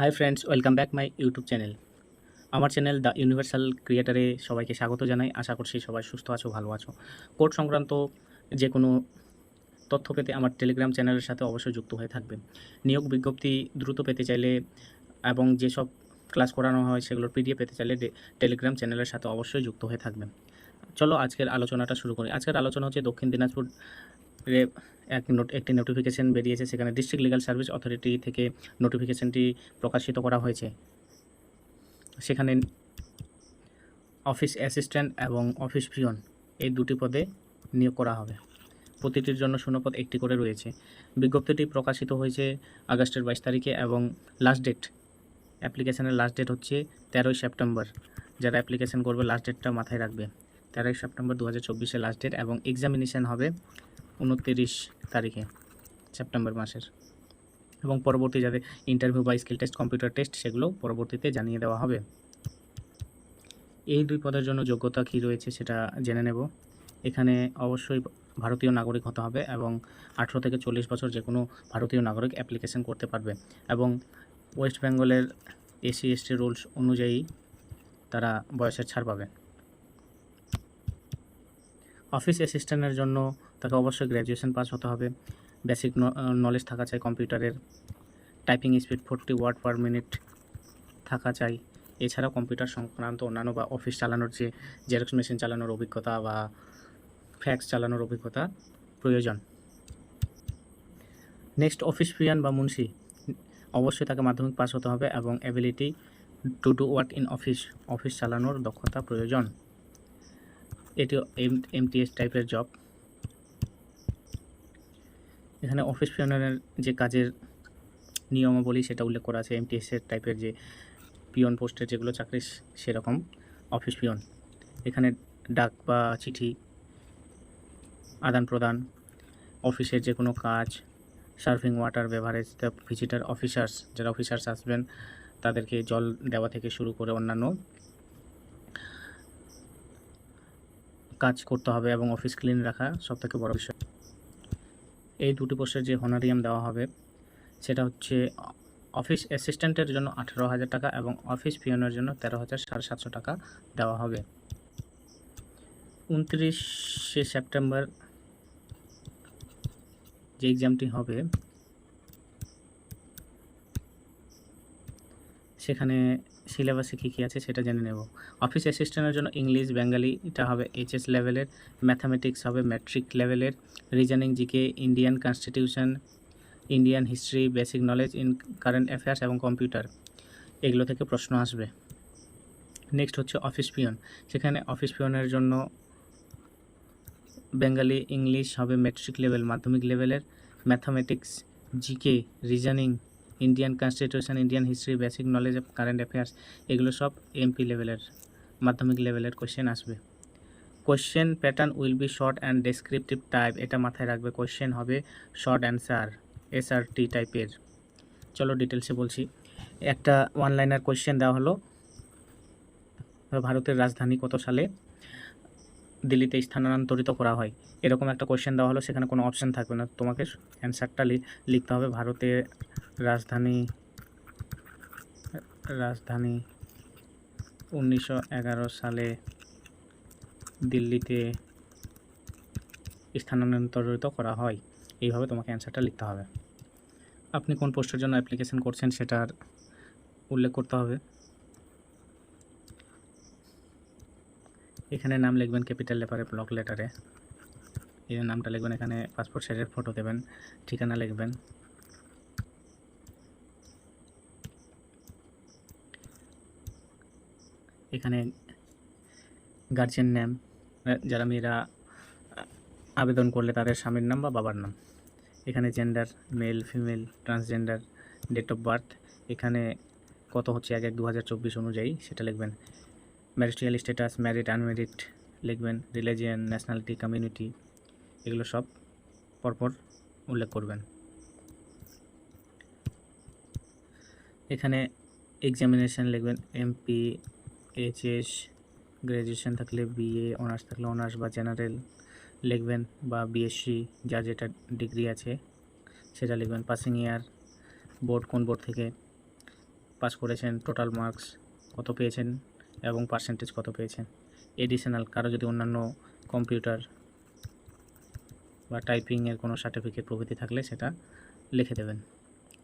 Hi friends welcome back my YouTube channel আমার channel the universal ক্রিয়েটারে সবাইকে স্বাগত জানাই। আশা করছি সবাই সুস্থ আছো, ভালো আছো। কোর্ট সংক্রান্ত যে কোনো তথ্য পেতে আমার টেলিগ্রাম চ্যানেলের সাথে অবশ্যই যুক্ত হয়ে থাকবে নিয়োগ বিজ্ঞপ্তি দ্রুত পেতে চাইলে এবং যেসব ক্লাস করানো হয় সেগুলোর পিডিএফ পেতে চাইলে টেলিগ্রাম চ্যানেলের সাথে অবশ্যই যুক্ত হয়ে থাকবেন। চলো আজকের আলোচনাটা শুরু করি। আজকের আলোচনা হচ্ছে দক্ষিণ দিনাজপুর এক নোট, একটি নোটিফিকেশন বেরিয়েছে, সেখানে ডিস্ট্রিক্ট লিগাল সার্ভিস অথরিটি থেকে নোটিফিকেশনটি প্রকাশিত করা হয়েছে। সেখানে অফিস অ্যাসিস্ট্যান্ট এবং অফিস পিয়ন এই দুটি পদে নিয়োগ করা হবে। প্রতিটির জন্য শূন্যপদ একটি করে রয়েছে। বিজ্ঞপ্তিটি প্রকাশিত হয়েছে আগস্টের বাইশ তারিখে এবং লাস্ট ডেট অ্যাপ্লিকেশানের লাস্ট ডেট হচ্ছে তেরোই সেপ্টেম্বর। যারা অ্যাপ্লিকেশন করবে লাস্ট ডেটটা মাথায় রাখবে। তেরোই সেপ্টেম্বর দু হাজার চব্বিশে লাস্ট ডেট এবং এক্সামিনেশান হবে উনত্রিশ তারিখে, সেপ্টেম্বর মাসের। এবং পরবর্তী যাদের ইন্টারভিউ বা স্কিল টেস্ট কম্পিউটার টেস্ট সেগুলো পরবর্তীতে জানিয়ে দেওয়া হবে। এই দুই পদের জন্য যোগ্যতা কী রয়েছে সেটা জেনে নেব। এখানে অবশ্যই ভারতীয় নাগরিক হতে হবে এবং আঠেরো থেকে চল্লিশ বছর যে কোনো ভারতীয় নাগরিক অ্যাপ্লিকেশন করতে পারবে। এবং ওয়েস্ট বেঙ্গলের এসি এসটি রুলস অনুযায়ী তারা বয়সের ছাড় পাবে। অফিস অ্যাসিস্ট্যান্টের জন্য তাকে অবশ্যই গ্র্যাজুয়েশন পাস হতে হবে। বেসিক নলেজ থাকা চাই কম্পিউটারের typing speed forty word per minute থাকা চাই। এছাড়াও কম্পিউটার সংক্রান্ত অন্যান্য বা অফিস চালানোর যে জেরক্স মেশিন চালানোর অভিজ্ঞতা বা ফ্যাক্স চালানোর অভিজ্ঞতা প্রয়োজন। নেক্সট অফিস পিয়ান বা মুন্সি অবশ্যই তাকে মাধ্যমিক পাস হতে হবে এবং ability to do work in office office চালানোর দক্ষতা প্রয়োজন। এটি এম এমটিএস টাইপের জব এখানে অফিস পিয়নের যে কাজের নিয়মাবলী, সেটা উল্লেখ করা আছে। এমটিএসের টাইপের যে পিয়ন পোস্টের যেগুলো চাকরি, সেরকম অফিস পিয়ন। এখানে ডাক বা চিঠি আদান প্রদান অফিসের যে কোনো কাজ serving water beverage the visitor officers যারা অফিসার্স আসবেন, তাদেরকে জল দেওয়া থেকে শুরু করে অন্যান্য কাজ করতে হবে এবং অফিস ক্লিন রাখা সব থেকে বড় বিষয়। এই দুটি পোস্টের যে হনারিয়াম দেওয়া হবে, সেটা হচ্ছে অফিস অ্যাসিস্ট্যান্টের জন্য আঠেরো হাজার টাকা এবং অফিস পিয়নের জন্য তেরো হাজার সাড়ে সাতশো টাকা দেওয়া হবে। উনত্রিশে সেপ্টেম্বর যে এক্সামটি হবে, সেখানে সিলেবাসে কী কী আছে সেটা জেনে নেব। অফিস অ্যাসিস্ট্যান্টের জন্য ইংলিশ, বেঙ্গালি, এটা হবে এইচএস লেভেলের ম্যাথামেটিক্স হবে ম্যাট্রিক লেভেলের reasoning GK Indian constitution Indian history basic knowledge in current affairs এবং কম্পিউটার এগুলো থেকে প্রশ্ন আসবে। নেক্সট হচ্ছে অফিস পিয়ন সেখানে অফিস পিয়নের জন্য বেঙ্গালি, ইংলিশ হবে ম্যাট্রিক লেভেল মাধ্যমিক লেভেলের mathematics GK reasoning Indian constitution Indian history basic knowledge of current affairs এগুলো সব এমপি লেভেলের মাধ্যমিক লেভেলের কোশ্চেন আসবে। Question pattern will be short and descriptive type এটা মাথায় রাখবে। কোশ্চেন হবে শর্ট অ্যান্সার এসআরটি টাইপের চলো ডিটেলসে বলছি। একটা ওয়ান লাইনার কোশ্চেন দেওয়া হলো। ভারতের রাজধানী কত সালে? দিল্লিতে স্থানান্তরিত করা হয়। এরকম একটা কোয়েশ্চেন দেওয়া হলো, সেখানে কোনো অপশান থাকবে না। তোমাকে অ্যান্সারটা লিখতে হবে। ভারতের রাজধানী রাজধানী উনিশশো এগারো সালে দিল্লিতে স্থানান্তরিত করা হয়। এইভাবে তোমাকে অ্যান্সারটা লিখতে হবে। আপনি কোন পোস্টের জন্য অ্যাপ্লিকেশন করছেন সেটার উল্লেখ করতে হবে। এখানে নাম লিখবেন ক্যাপিটাল লেটারে ব্লক লেটারে এই নামটা লিখবেন এখানে, পাসপোর্ট সাইজের ফটো দেবেন, ঠিকানা লিখবেন। এখানে গার্জিয়ান নেম যারা মেয়েরা আবেদন করলে তাদের স্বামীর নাম বা বাবার নাম। এখানে gender male female transgender date of birth এখানে কত হচ্ছে এক এক দু অনুযায়ী, সেটা লিখবেন। ম্যারিটাল স্ট্যাটাস ম্যারিড আনম্যারিড লিখবেন রিলিজিয়ান ন্যাশনালিটি কমিউনিটি এগুলো সব পরপর উল্লেখ করবেন। এখানে এক্সামিনেশান লিখবেন এমপি এইচএস গ্র্যাজুয়েশন থাকলে বিএ অনার্স থাকলে অনার্স বা জেনারেল লিখবেন বা বিএসসি যার যেটা ডিগ্রি আছে, সেটা লিখবেন। পাসিং ইয়ার বোর্ড কোন বোর্ড থেকে পাস করেছেন টোটাল মার্কস কত পেয়েছেন এবং পার্সেন্টেজ কত পেয়েছেন? এডিশনাল কারও যদি অন্যান্য কম্পিউটার বা টাইপিংয়ের কোনো সার্টিফিকেট প্রভৃতি থাকলে সেটা লিখে দেবেন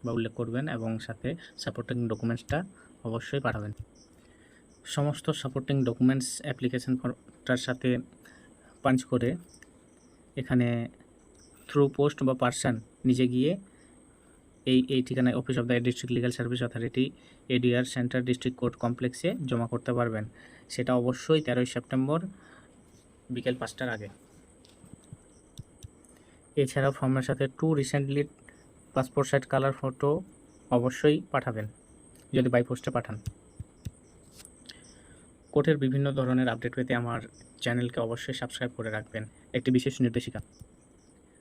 বা উল্লেখ করবেন এবং সাথে সাপোর্টিং ডকুমেন্টসটা অবশ্যই পাঠাবেন। সমস্ত সাপোর্টিং ডকুমেন্টস অ্যাপ্লিকেশন ফর্মটার সাথে পাঞ্চ করে এখানে থ্রু পোস্ট বা পার্সন নিজে গিয়ে এই এই ঠিকানায় office of the district legal service authority ADR centre district court কমপ্লেক্সে জমা করতে পারবেন। সেটা অবশ্যই তেরোই সেপ্টেম্বর বিকেল পাঁচটার আগে। এছাড়াও ফর্মের সাথে two recently passport size colour photo অবশ্যই পাঠাবেন, যদি বাই পোস্টে পাঠান। কোর্টের বিভিন্ন ধরনের আপডেট পেতে আমার চ্যানেলকে অবশ্যই সাবস্ক্রাইব করে রাখবেন। একটি বিশেষ নির্দেশিকা।